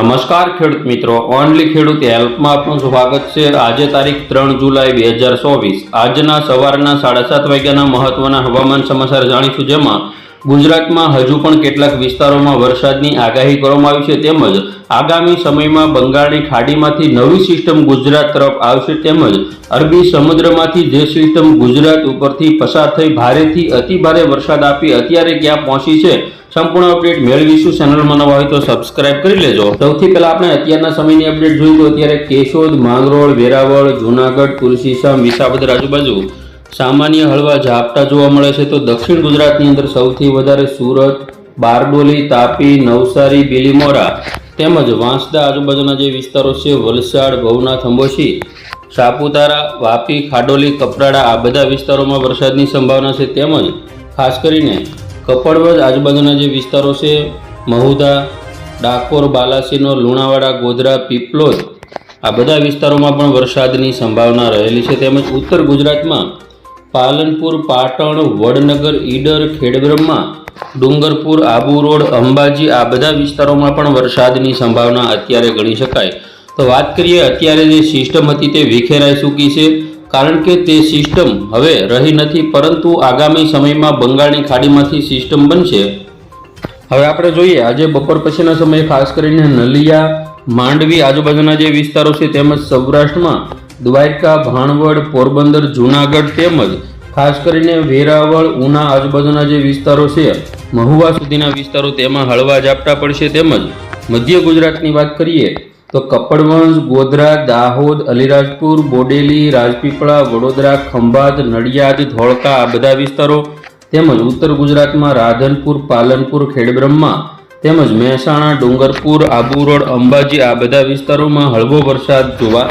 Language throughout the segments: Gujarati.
નમસ્કાર ખેડૂત મિત્રો, ઓનલી ખેડૂત હેલ્પમાં આપનું સ્વાગત છે. આજે તારીખ ત્રણ જુલાઈ બે હજાર ચોવીસ. આજના સવારના સાડા સાત વાગ્યાના મહત્વના હવામાન સમાચાર જાણીશું જેમાં ગુજરાતમાં હજુ પણ કેટલાક વિસ્તારોમાં વરસાદની આગાહી કરવામાં આવી છે તેમજ આગામી સમયમાં બંગાળની ખાડીમાંથી નવી સિસ્ટમ ગુજરાત તરફ આવશે તેમજ અરબી સમુદ્રમાંથી જે સિસ્ટમ ગુજરાત ઉપરથી પસાર થઈ ભારેથી અતિભારે વરસાદ આપી અત્યારે ક્યાં પહોંચી છે. સંપૂર્ણ અપડેટ મેળવીશું. ચેનલમાં નવા હોય તો સબસ્ક્રાઇબ કરી લેજો. સૌથી પહેલાં આપણે અત્યારના સમયની અપડેટ જોયું તો અત્યારે કેશોદ, માંગરોળ, વેરાવળ, જુનાગઢ તુલસીસામ વિસાવદર આજુબાજુ સામાન્ય હળવા ઝાપટા જોવા મળે છે તો દક્ષિણ ગુજરાતની અંદર સૌથી વધારે સુરત, બારડોલી, તાપી, નવસારી, બિલીમોરા તેમજ વાંસદા આજુબાજુના જે વિસ્તારો છે, વલસાડ, ભવનાથ અંબોશી સાપુતારા, વાપી, ખાડોલી, કપરાડા આ બધા વિસ્તારોમાં વરસાદની સંભાવના છે તેમજ ખાસ કરીને કપડવજ આજુબાજુના જે વિસ્તારો છે, મહુદા, ડાકોર બાલાસીનો લુણાવાડા, ગોધરા, પીપલોદ આ બધા વિસ્તારોમાં પણ વરસાદની સંભાવના રહેલી છે તેમજ ઉત્તર ગુજરાતમાં પાલનપુર, પાટણ, વડનગર, ઈડર, ખેડબ્રહ્મા, ડુંગરપુર, આબુ રોડ, અંબાજી આ બધા વિસ્તારોમાં પણ વરસાદની સંભાવના અત્યારે ગણી શકાય. તો વાત કરીએ અત્યારે જે સિસ્ટમ હતી તે વિખેરાઈ ચૂકી છે. કારણ કે તે સિસ્ટમ હવે રહી નથી, પરંતુ આગામી સમયમાં બંગાળની ખાડીમાંથી સિસ્ટમ બનશે. હવે આપણે જોઈએ, આજે બપોર પછીના સમયે ખાસ કરીને નલિયા, માંડવી આજુબાજુના જે વિસ્તારો છે તેમજ સૌરાષ્ટ્રમાં દ્વારકા ભાણવડ, પોરબંદર, જૂનાગઢ તેમજ ખાસ કરીને વેરાવળ, ઉના આજુબાજુના જે વિસ્તારો છે, મહુવા સુધીના વિસ્તારો તેમાં હળવા ઝાપટા પડશે તેમજ મધ્ય ગુજરાતની વાત કરીએ તો કપડવંજ, ગોધરા, દાહોદ, અલીરાજપુર, બોડેલી, રાજપીપળા, વડોદરા, ખંભાત, નડિયાદ, ધોળકા આ બધા વિસ્તારો તેમજ ઉત્તર ગુજરાતમાં રાધનપુર, પાલનપુર, ખેડબ્રહ્મા તેમજ મહેસાણા, ડુંગરપુર આબુ રોડ અંબાજી આ બધા વિસ્તારોમાં હળવો વરસાદ જોવા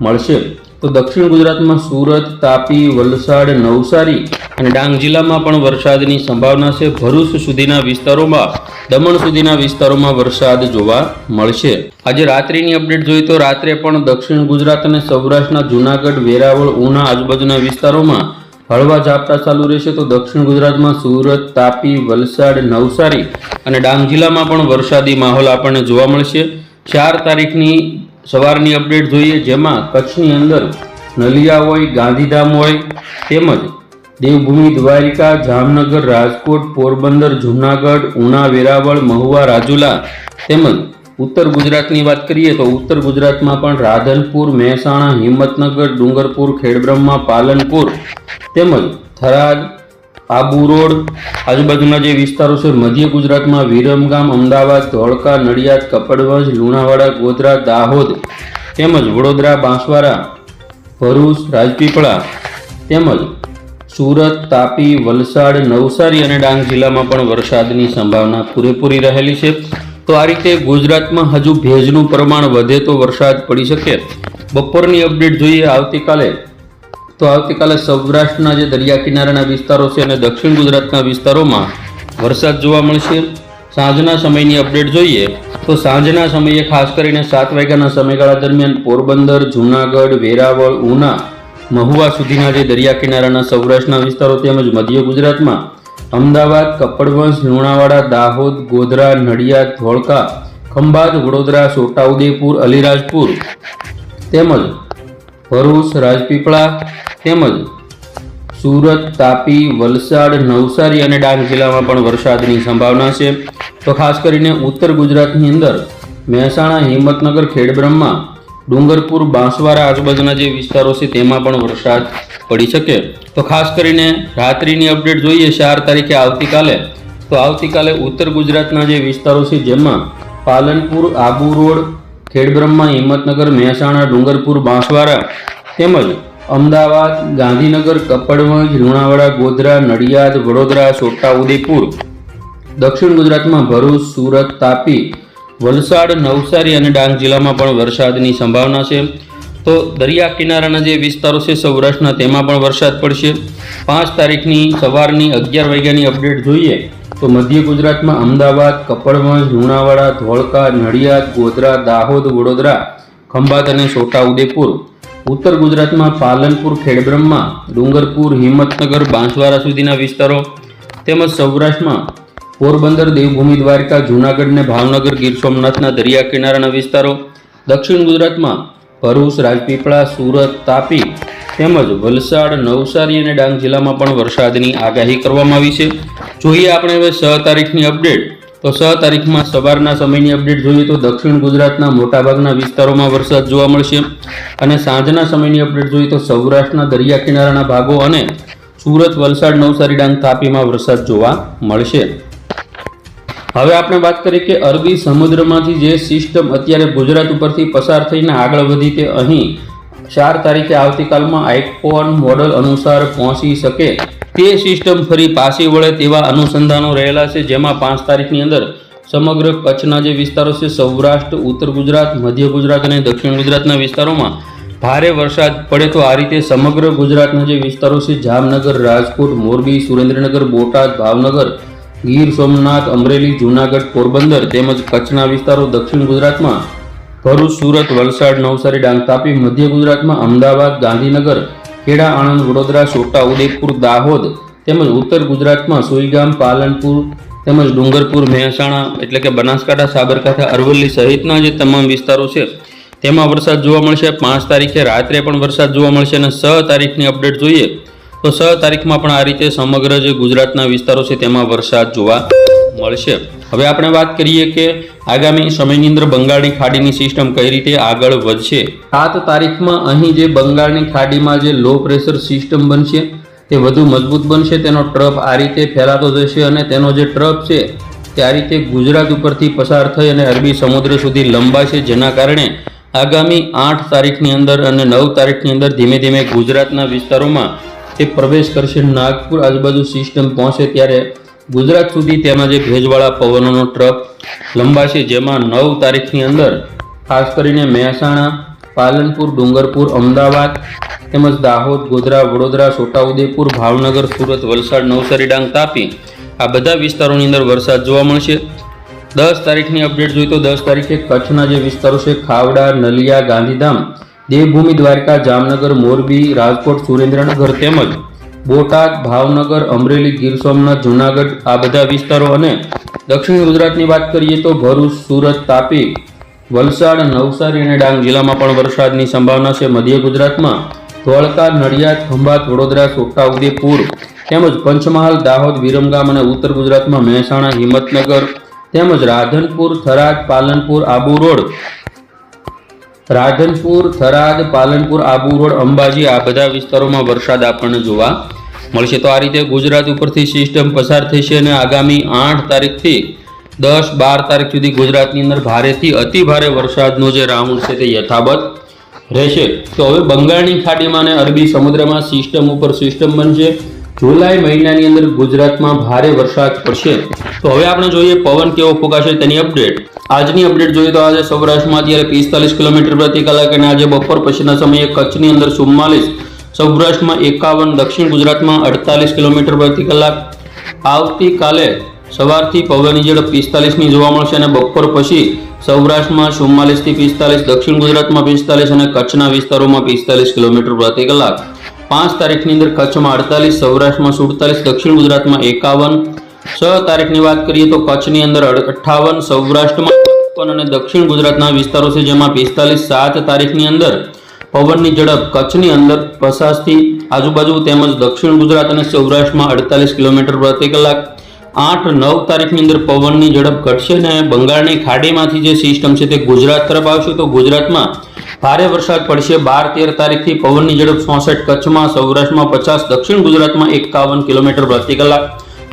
મળશે. તો દક્ષિણ ગુજરાતમાં સુરત, તાપી, વલસાડ, નવસારી અને ડાંગ જિલ્લામાં પણ વરસાદની સંભાવના છે. ભરૂચ સુધીના વિસ્તારોમાં, દમણ સુધીના વિસ્તારોમાં વરસાદ જોવા મળશે. આજે રાત્રિની અપડેટ જોઈએ તો રાત્રે પણ દક્ષિણ ગુજરાત અને સૌરાષ્ટ્રના જૂનાગઢ, વેરાવળ, ઉના આજુબાજુના વિસ્તારોમાં હળવા ઝાપટા ચાલુ રહેશે. તો દક્ષિણ ગુજરાતમાં સુરત, તાપી, વલસાડ, નવસારી અને ડાંગ જિલ્લામાં પણ વરસાદી માહોલ આપણને જોવા મળશે. ચાર તારીખની સવારની અપડેટ જોઈએ જેમાં કચ્છની અંદર નલિયા હોય, ગાંધીધામ હોય, તેમજ દેવભૂમિ, દ્વારિકા, જામનગર, રાજકોટ, પોરબંદર, જૂનાગઢ, ઉના, વેરાવળ, મહુવા, રાજુલા તેમજ ઉત્તર ગુજરાતની વાત કરીએ તો ઉત્તર ગુજરાતમાં પણ રાધનપુર, મહેસાણા, હિંમતનગર, ડુંગરપુર, ખેડબ્રહ્મા, પાલનપુર તેમજ થરાદ આબુ રોડ, આજુબાજુના જે વિસ્તારો છે, મધ્ય ગુજરાતમાં વિરમગામ, અમદાવાદ, ધોળકા, નડિયાદ, કપડવંજ, લુણાવાડા, ગોધરા, દાહોદ તેમજ વડોદરા, બાંસવાડા, ભરૂચ, રાજપીપળા તેમજ સુરત, તાપી, વલસાડ, નવસારી અને ડાંગ જિલ્લામાં પણ વરસાદની સંભાવના પૂરેપૂરી રહેલી છે. તો આ રીતે ગુજરાતમાં હજુ ભેજનું પ્રમાણ વધે તો વરસાદ પડી શકે. બપોરની અપડેટ જોઈએ. આવતીકાલે તો આવતીકાલે સૌરાષ્ટ્રના જે દરિયા કિનારાના વિસ્તારો છે અને દક્ષિણ ગુજરાતના વિસ્તારોમાં વરસાદ જોવા મળશે. સાંજના સમયની અપડેટ જોઈએ તો સાંજના સમયે ખાસ કરીને સાત વાગ્યાના સમયગાળા દરમિયાન પોરબંદર, જૂનાગઢ, વેરાવળ, ઉના, મહુવા સુધીના જે દરિયા કિનારાના સૌરાષ્ટ્રના વિસ્તારો તેમજ મધ્ય ગુજરાતમાં અમદાવાદ, કપડવંશ, લુણાવાડા, દાહોદ, ગોધરા, નડિયાદ, ધોળકા, ખંભાત, વડોદરા, છોટાઉદેપુર, અલીરાજપુર તેમજ ભરૂચ, રાજપીપળા તેમજ સુરત, તાપી, વલસાડ, નવસારી અને ડાંગ જિલ્લામાં પણ વરસાદની સંભાવના છે. તો ખાસ કરીને ઉત્તર ગુજરાતની અંદર મહેસાણા, હિંમતનગર, ખેડબ્રહ્મા, ડુંગરપુર, બાંસવાડા આજુબાજુના જે વિસ્તારો છે તેમાં પણ વરસાદ પડી શકે. તો ખાસ કરીને રાત્રિની અપડેટ જોઈએ ચાર તારીખે આવતીકાલે. તો આવતીકાલે ઉત્તર ગુજરાતના જે વિસ્તારો છે જેમાં પાલનપુર, આબુ રોડ, ખેડબ્રહ્મા, હિંમતનગર, મહેસાણા, ડુંગરપુર, બાંસવાડા તેમજ અમદાવાદ, ગાંધીનગર, કપડવંજ, લુણાવાડા, ગોધરા, નડિયાદ, વડોદરા છોટાઉદેપુર દક્ષિણ ગુજરાતમાં ભરૂચ, સુરત, તાપી, વલસાડ, નવસારી અને ડાંગ જિલ્લામાં પણ વરસાદની સંભાવના છે. તો દરિયા કિનારાના જે વિસ્તારો છે સૌરાષ્ટ્રના, તેમાં પણ વરસાદ પડશે. પાંચ તારીખની સવારની અગિયાર વાગ્યાની અપડેટ જોઈએ તો મધ્ય ગુજરાતમાં અમદાવાદ, કપડવંજ, લુણાવાડા, ધોળકા, નડિયાદ, ગોધરા, દાહોદ, વડોદરા, ખંભાત અને છોટાઉદેપુર ઉત્તર ગુજરાતમાં પાલનપુર, ખેડબ્રહ્મા, ડુંગરપુર, હિંમતનગર, બાંસવાડા સુધીના વિસ્તારો તેમજ સૌરાષ્ટ્રમાં પોરબંદર, દેવભૂમિ, દ્વારકા, જૂનાગઢ ને ભાવનગર, ગીર સોમનાથના દરિયા કિનારાના વિસ્તારો, દક્ષિણ ગુજરાતમાં ભરૂચ, રાજપીપળા, સુરત, તાપી તેમજ વલસાડ, નવસારી અને ડાંગ જિલ્લામાં પણ વરસાદની આગાહી કરવામાં આવી છે. જોઈએ આપણે હવે છ તારીખની અપડેટ. તો છ તારીખમાં સવારના સમયની અપડેટ જોઈએ તો દક્ષિણ ગુજરાતના મોટાભાગના વિસ્તારોમાં વરસાદ જોવા મળશે. અને સાંજના સમયની અપડેટ જોઈએ તો સૌરાષ્ટ્રના દરિયા કિનારાના ભાગો અને સુરત, વલસાડ, નવસારી, ડાંગ, તાપીમાં વરસાદ જોવા મળશે. હવે આપણે વાત કરીએ કે અરબી સમુદ્રમાંથી જે સિસ્ટમ અત્યારે ગુજરાત ઉપરથી પસાર થઈને આગળ વધી તે અહીં ચાર તારીખે આવતીકાલમાં આઈફોન મોડલ અનુસાર પહોંચી શકે. તે સિસ્ટમ ફરી પાછી વળે તેવા અનુસંધાનો રહેલા છે, જેમાં પાંચ તારીખની અંદર સમગ્ર કચ્છના જે વિસ્તારો છે, સૌરાષ્ટ્ર, ઉત્તર ગુજરાત, મધ્ય ગુજરાત અને દક્ષિણ ગુજરાતના વિસ્તારોમાં ભારે વરસાદ પડે તો આ રીતે સમગ્ર ગુજરાતના જે વિસ્તારો છે, જામનગર, રાજકોટ, મોરબી, સુરેન્દ્રનગર, બોટાદ, ભાવનગર, ગીર સોમનાથ, અમરેલી, જૂનાગઢ, પોરબંદર તેમજ કચ્છના વિસ્તારો દક્ષિણ ગુજરાતમાં ભરૂચ, સુરત, વલસાડ, નવસારી, ડાંગ તાપી, મધ્ય ગુજરાતમાં અમદાવાદ, ગાંધીનગર ખેડા, આણંદ, વડોદરા, છોટા, ઉદેપુર, દાહોદ તેમજ ઉત્તર ગુજરાતમાં સુઈગામ, પાલનપુર તેમજ ડુંગરપુર, મહેસાણા એટલે કે બનાસકાંઠા, સાબરકાંઠા, અરવલ્લી સહિતના જે તમામ વિસ્તારો છે, તેમાં વરસાદ જોવા મળશે. પાંચ તારીખે રાત્રે પણ વરસાદ જોવા મળશે અને છ તારીખની અપડેટ જોઈએ તો છ તારીખમાં પણ આ રીતે સમગ્ર જે ગુજરાતના વિસ્તારો છે તેમાં વરસાદ જોવા મળશે. હવે આપણે વાત કરીએ કે આગામી સમયની અંદર બંગાળની ખાડીની સિસ્ટમ કઈ રીતે આગળ વધશે? સાત તારીખમાં અહીં જે બંગાળની ખાડીમાં જે લો પ્રેશર સિસ્ટમ બનશે, તે વધુ મજબૂત બનશે, તેનો ટ્રફ આ રીતે ફેલાતો જશે અને તેનો જે ટ્રફ છે, તે આ રીતે ગુજરાત ઉપરથી પસાર થઈ અને અરબી સમુદ્ર સુધી લંબાશે, જેના કારણે આગામી આઠ તારીખની અંદર અને નવ તારીખની અંદર ધીમે ધીમે ગુજરાતના વિસ્તારોમાં તે પ્રવેશ કરશે. નાગપુર આજુબાજુ સિસ્ટમ પહોંચે ત્યારે ગુજરાત સુધી તેમજ ભેજવાળા પવનોનો ટ્રક લંબાશે જેમાં નવ તારીખની અંદર ખાસ કરીને મહેસાણા, પાલનપુર, ડુંગરપુર, અમદાવાદ તેમજ દાહોદ, ગોધરા, વડોદરા, છોટાઉદેપુર, ભાવનગર, સુરત, વલસાડ, નવસારી, ડાંગ તાપી આ બધા વિસ્તારોની અંદર વરસાદ જોવા મળશે. દસ તારીખની અપડેટ જોઈએ તો દસ તારીખે કચ્છના જે વિસ્તારો છે, ખાવડા, નલિયા, ગાંધીધામ, દેવભૂમિ, દ્વારકા, જામનગર, મોરબી, રાજકોટ, સુરેન્દ્રનગર તેમજ બોટાદ, ભાવનગર, અમરેલી, ગીર સોમનાથ, જૂનાગઢ આ બધા વિસ્તારો અને દક્ષિણ ગુજરાતની વાત કરીએ તો ભરૂચ, સુરત, તાપી, વલસાડ, નવસારી અને ડાંગ જિલ્લામાં પણ વરસાદની સંભાવના છે. મધ્ય ગુજરાતમાં ધોળકા, નડિયાદ, ખંભાત, વડોદરા છોટાઉદેપુર તેમજ પંચમહાલ, દાહોદ, વિરમગામ અને ઉત્તર ગુજરાતમાં મહેસાણા, હિંમતનગર તેમજ રાધનપુર, થરાદ, પાલનપુર, આબુ રોડ રાધનપુર, થરાદ, પાલનપુર, આબુ રોડ, અંબાજી આ બધા વિસ્તારોમાં વરસાદ આપણને જોવા મળશે. તો આ રીતે ગુજરાત ઉપરથી સિસ્ટમ પસાર થશે અને આગામી આઠ તારીખથી દસ બાર તારીખ સુધી ગુજરાતની અંદર ભારેથી અતિ ભારે વરસાદનો જે રાઉન્ડ છે તે યથાવત રહેશે. તો હવે બંગાળની ખાડીમાં અને અરબી સમુદ્રમાં સિસ્ટમ ઉપર સિસ્ટમ બનશે. જુલાઈ મહિનાની અંદર ગુજરાતમાં ભારે વરસાદ પડશે. તો હવે આપણે જોઈએ પવન કેવો ફૂંકાશે તેની અપડેટ આજની અપડેટ જોઈએ તો આજે સૌરાષ્ટ્રમાં અત્યારે પિસ્તાલીસ કિલોમીટર પ્રતિ કલાક અને આજે બપોર પછીના સમયે કચ્છની અંદર ચુમ્માલીસ, સૌરાષ્ટ્રમાં એકાવન, દક્ષિણ ગુજરાતમાં અડતાલીસ કિલોમીટર પ્રતિ કલાક. આવતીકાલે સવારથી પવનની ઝડપ પિસ્તાલીસની જોવા મળશે અને બપોર પછી સૌરાષ્ટ્રમાં ચુમ્માલીસથી પિસ્તાલીસ, દક્ષિણ ગુજરાતમાં પિસ્તાલીસ અને કચ્છના વિસ્તારોમાં પિસ્તાલીસ કિલોમીટર પ્રતિ કલાક. પાંચ તારીખની અંદર કચ્છમાં અડતાલીસ, સૌરાષ્ટ્રમાં સુડતાલીસ, દક્ષિણ ગુજરાતમાં એકાવન છ તારીખની વાત કરીએ તો કચ્છની અંદર અઠ્ઠાવન સૌરાષ્ટ્રમાં છપ્પન અને દક્ષિણ ગુજરાતના વિસ્તારો છે, જેમાં પિસ્તાલીસ સાત તારીખની અંદર પવનની ઝડપ કચ્છની અંદર પચાસથી આજુબાજુ તેમજ દક્ષિણ ગુજરાત અને સૌરાષ્ટ્રમાં અડતાલીસ કિલોમીટર પ્રતિ કલાક. આઠ નવ તારીખની અંદર પવનની ઝડપ ઘટશે અને બંગાળની ખાડીમાંથી જે સિસ્ટમ છે તે ગુજરાત તરફ આવશે. તો ગુજરાતમાં ભારે વરસાદ પડશે. બાર તેર તારીખથી પવનની ઝડપ ચોસઠ, કચ્છમાં સૌરાષ્ટ્રમાં પચાસ, દક્ષિણ ગુજરાતમાં એકાવન કિલોમીટર પ્રતિ કલાક.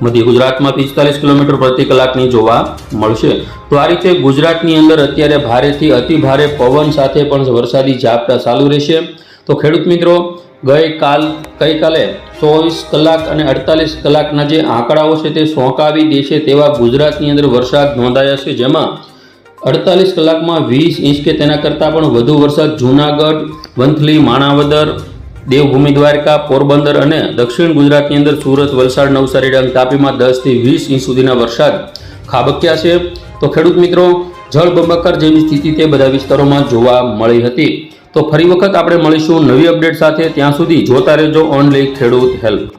મધ્ય ગુજરાતમાં પિસ્તાલીસ કિલોમીટર પ્રતિ કલાકની જોવા મળશે. તો આ રીતે ગુજરાતની અંદર અત્યારે ભારેથી અતિ ભારે પવન સાથે પણ વરસાદી ઝાપટા ચાલુ રહેશે. તો ખેડૂત મિત્રો, ગઈકાલ, ગઈકાલે ચોવીસ કલાક અને અડતાલીસ કલાકના જે આંકડાઓ છે તે સોંકાવી દેશે તેવા ગુજરાતની અંદર વરસાદ નોંધાયા છે. જેમાં અડતાલીસ કલાકમાં વીસ ઇંચ કે તેના કરતાં પણ વધુ વરસાદ જૂનાગઢ, વંથલી, માણાવદર દેવભૂમિ દ્વારકા, પોરબંદર અને દક્ષિણ ગુજરાતની અંદર સુરત, વલસાડ, નવસારી, ડાંગ, તાપીમાં દસથી વીસ ઇંચ સુધીના વરસાદ ખાબક્યા છે. તો ખેડૂત મિત્રો જળબંબાકાર જેવી સ્થિતિ તે બધા વિસ્તારોમાં જોવા મળી હતી. તો ફરી વખત આપણે મળીશું નવી અપડેટ સાથે. ત્યાં સુધી જોતા રહેજો ઓનલી ખેડૂત હેલ્પ.